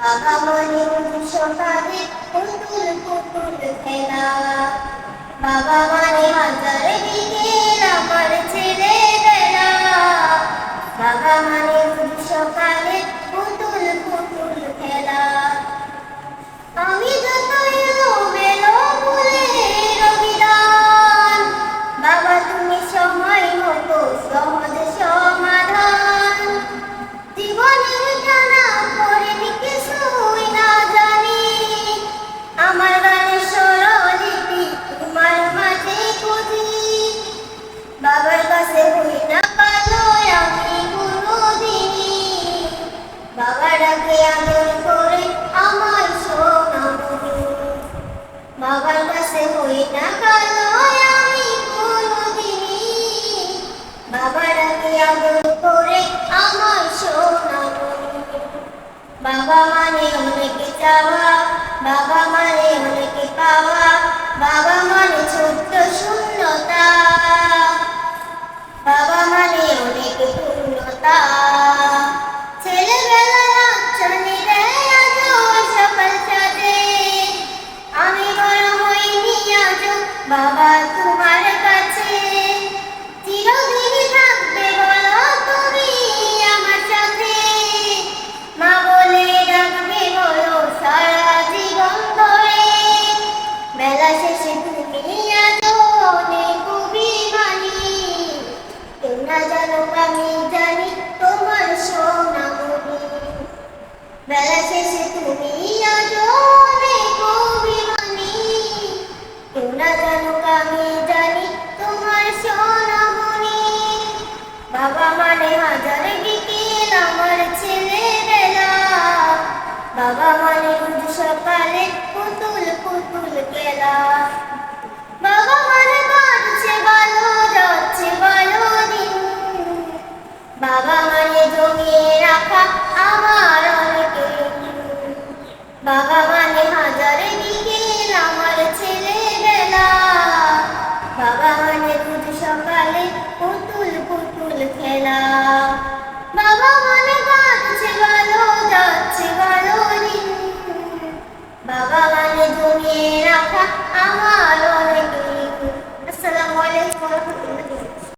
বাবা মানে সকালে পুতুল পুতুল মানে আদর করে আমার সোনামণি বাবার কাছে হই না কালো আমি কোনোদিনই বাবা ডাকে আদর করে আমার সোনামণি বাবা মানে অনেকে চাওয়া বাবা মানে অনেকে পাওয়া বাবা মানে ছোট্ট শূন্যতা বাবা মানে অনেক পূর্ণতা। বাবা তোমার কাছে। সাথে। মা বলে ডাকবে বলো সারা জীবন ধরে। বেলা শেষে তুমি আজও অনেক অভিমানী। না জানো আমি জানি তোমার কেউ না জানো আমি জানি তোমার সোনামণি। বাবা মানে হাজার বিকেল আমার ছেলে বেলা বাবা মানে রোজ সকালে পুতুল পুতুল খেলা। 宝宝，我那钱给我